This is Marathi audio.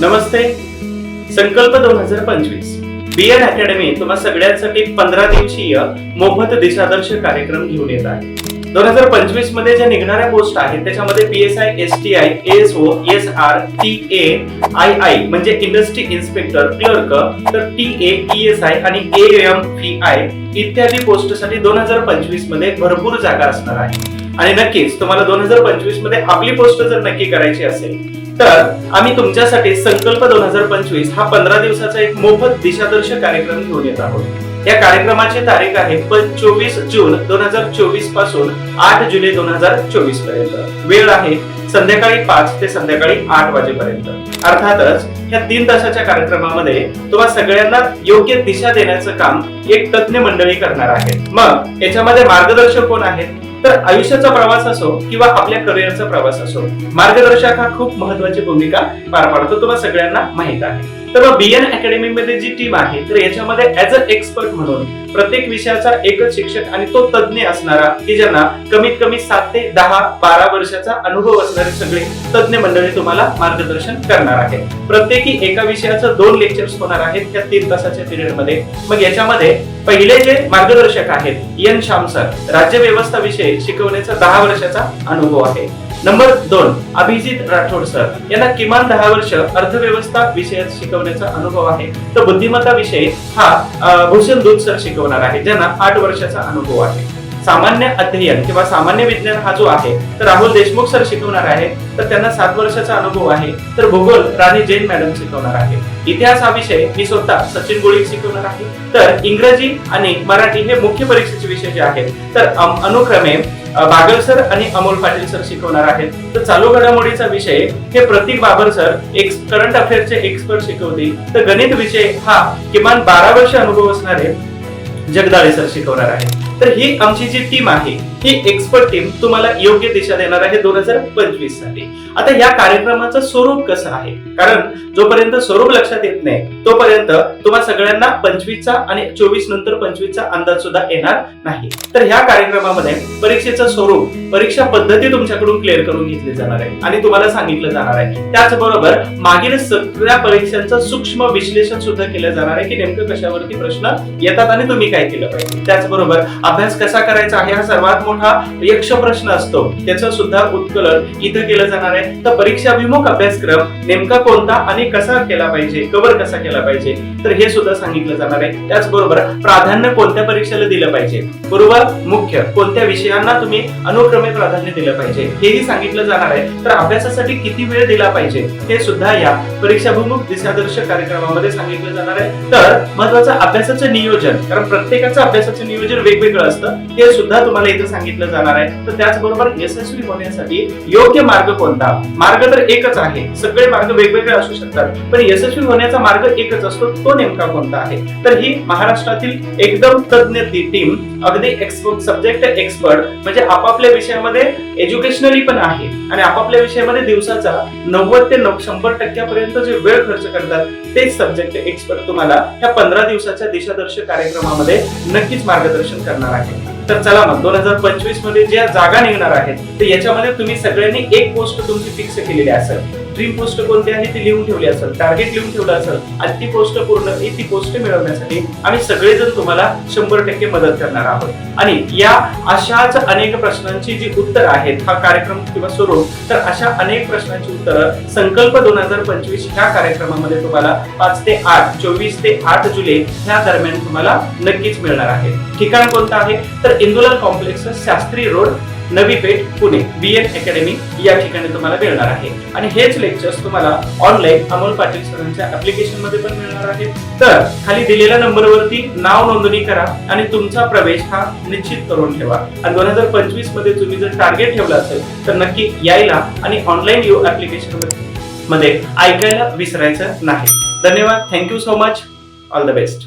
नमस्ते. संकल्प दोन हजार पंचवीस. बीएड अकॅडमी तुम्हा सगळ्यांसाठी पंधरा दिवसीय मोफत दिशादर्श कार्यक्रम घेऊन येत आहे. दोन हजार पंचवीसमध्ये ज्या निघणाऱ्या पोस्ट आहेत त्याच्यामध्ये P S I S T I S O S R T A I I म्हणजे इंडस्ट्री इन्स्पेक्टर क्लर्क तर T A E S I आणि ए एम पी आय इत्यादी पोस्टसाठी दोन हजार पंचवीसमध्ये भरपूर जागा असणार आहे. आणि नक्कीच तुम्हाला दोन हजार पंचवीसमध्ये आपली पोस्ट जर नक्की करायची असेल तर आम्ही तुमच्यासाठी संकल्प दोन हजार पंचवीस हा पंधरा दिवसाचा एक मोफत दिशादर्श कार्यक्रम घेऊन येत आहोत. या कार्यक्रमाची तारीख आहे चोवीस जून दोन हजार चोवीसपासून आठ जुलै दोन हजार चोवीसपर्यंत. वेळ आहे संध्याकाळी पाच ते संध्याकाळी आठ वाजेपर्यंत. अर्थातच या तीन तासाच्या कार्यक्रमामध्ये तुम्हा सगळ्यांना योग्य दिशा देण्याचं काम एक तज्ज्ञ मंडळी करणार आहे मग याच्यामध्ये मार्गदर्शक कोण आहेत? तर आयुष्याचा प्रवास असो किंवा आपल्या करिअरचा प्रवास असो मार्गदर्शक हा खूप महत्वाची भूमिका पार पाडतो. तुम्हाला सगळ्यांना माहीत आहे. तर बीएन अकॅडमी मध्ये जी टीम आहे तर याच्यामध्ये ऍज अ एक्सपर्ट म्हणून प्रत्येक विषयाचा एकच शिक्षक आणि तो तज्ञ असणारा की ज्यांना कमीत कमी सात ते दहा बारा वर्षाचा अनुभव असणारे सगळे तज्ज्ञ मंडळी तुम्हाला मार्गदर्शन करणार आहे प्रत्येकी एका विषयाचं दोन लेक्चर्स होणार आहेत त्या तीन तासाच्या पिरियडमध्ये. मग याच्यामध्ये पहिले जे मार्गदर्शक आहेत एन श्याम सर राज्य व्यवस्था विषय शिकवण्याचा दहा वर्षाचा अनुभव आहे. नंबर दोन अभिजित राठोड सर. यांना किमान दहा वर्ष अर्थव्यवस्था विषयात शिकवण्याचा अनुभव आहे. तर बुद्धिमत्ता विषय हा भूषण दूध सर शिकवणार आहे ज्यांना आठ वर्षाचा अनुभव आहे. सामान्य अध्ययन किंवा सामान्य विज्ञान हा जो आहे तर राहुल देशमुख सर शिकवणार आहे. तर त्यांना सात वर्षाचा अनुभव आहे. तर भूगोल राणी जैन मॅडम शिकवणार आहे. इतिहास हा विषय मी स्वतः सचिन गोळी शिकवणार आहे. तर इंग्रजी आणि मराठी हे मुख्य परीक्षेचे विषय जे आहेत तर अनुक्रमे बागल सर आणि अमोल पाटील सर शिकवणार आहेत. तर चालू घडामोडीचा विषय हे Pratik Babar sir X current अफेअरचे expert शिकवतील. तर गणित विषय हा किमान बारा वर्ष अनुभव असणारे जगदाळे सर शिकवणार आहे तर ही आमची जी टीम आहे ही एक्सपर्ट टीम तुम्हाला योग्य दिशा देणार आहे दोन हजार पंचवीससाठी. आता या कार्यक्रमाचं स्वरूप कसं आहे? कारण जोपर्यंत स्वरूप लक्षात येत नाही तोपर्यंत तुम्हा सगळ्यांना पंचवीसचा आणि चोवीस नंतर पंचवीसचा अंदाज सुद्धा येणार नाही. तर ह्या कार्यक्रमामध्ये परीक्षेचं स्वरूप परीक्षा पद्धती तुमच्याकडून क्लिअर करून घेतली जाणार आहे आणि तुम्हाला सांगितलं जाणार आहे. त्याचबरोबर मागील सगळ्या परीक्षांचं सूक्ष्म विश्लेषण सुद्धा केलं जाणार आहे की नेमकं कशावरती प्रश्न येतात आणि तुम्ही काय केलं पाहिजे. त्याचबरोबर अभ्यास कसा करायचा आहे हा सर्वात मोठा यक्ष प्रश्न असतो. त्याचं सुद्धा उत्कलन इथं केलं जाणार आहे. तर परीक्षाभिमुख अभ्यासक्रम नेमका कोणता आणि कसा केला पाहिजे? कव्हर कसा केला पाहिजे? तर हे सुद्धा सांगितलं जाणार आहे. त्याचबरोबर प्राधान्य कोणत्या परीक्षेला दिलं पाहिजे? बरोबर मुख्य कोणत्या विषयांना तुम्ही अनुक्रमे प्राधान्य दिलं पाहिजे? हेही सांगितलं जाणार आहे. तर अभ्यासासाठी किती वेळ दिला पाहिजे? हे सुद्धा या परीक्षाभिमुख दिशादर्शक कार्यक्रमामध्ये सांगितलं जाणार आहे. तर महत्वाचं अभ्यासाचं नियोजन कारण प्रत्येकाचं अभ्यासाचं नियोजन वेगवेगळं असतं. हे सुद्धा तुम्हाला इथं सांगितलं जाणार आहे. तर त्याचबरोबर यशस्वी होण्यासाठी योग्य मार्ग कोणता? मार्ग तर एकच आहे. सगळे मार्ग वेगवेगळे असू शकतात. पण यशस्वी होण्याचा मार्ग एकच असतो. तो नेमका कोणता आहे? तर ही महाराष्ट्रातील एकदम तज्ञ टीम अगदी एक्सपर्ट सब्जेक्ट एक्सपर्ट म्हणजे आपापल्या विषयामध्ये एज्युकेशनली पण आहे. आणि आपापल्या विषयामध्ये दिवसाचा नव्वद ते नऊ शंभर टक्क्यापर्यंत जे वेळ खर्च करतात तेच सब्जेक्ट एक्सपर्ट तुम्हाला ह्या पंधरा दिवसाच्या दिशादर्शक कार्यक्रमामध्ये नक्कीच मार्गदर्शन करणार आहे. तर चला मग दोन हजार पंचवीसमध्ये ज्या जागा निघणार आहेत तर याच्यामध्ये तुम्ही सगळ्यांनी एक पोस्ट तुमची फिक्स केलेली असेल. ड्रीम पोस्ट कोणती आहे ती लिहून ठेवली असेल टार्गेट लिहून ठेवलं असेल आणि ती पोस्ट पूर्ण ही ती पोस्ट मिळवण्यासाठी आम्ही सगळेजण तुम्हाला शंभर टक्के मदत करणार आहोत. आणि या अशाच अनेक प्रश्नांची जी उत्तर आहेत हा कार्यक्रम किंवा स्वरूप तर अशा अनेक प्रश्नांची उत्तरं संकल्प दोन हजार पंचवीस ह्या कार्यक्रमामध्ये तुम्हाला पाच ते आठ चोवीस ते आठ जुलै ह्या दरम्यान तुम्हाला नक्कीच मिळणार आहे. ठिकाण कोणतं आहे? तर Indulal complex Shastri road Navi Peth Pune B N academy या ठिकाणी तुम्हाला मिळणार आहे. आणि हेच लेक्चर्स तुम्हाला ऑनलाईन अमोल पाटील सरांच्या ऍप्लिकेशनमध्ये पण मिळणार आहे तर खाली दिलेल्या नंबरवरती नाव नोंदणी करा आणि तुमचा प्रवेश हा निश्चित करून ठेवा. आणि दोन हजार पंचवीसमध्ये तुम्ही जर टार्गेट ठेवलं असेल तर नक्की यायला आणि ऑनलाईन यू ऍप्लिकेशनमध्ये ऐकायला विसरायचं नाही. धन्यवाद. Thank you so much all the best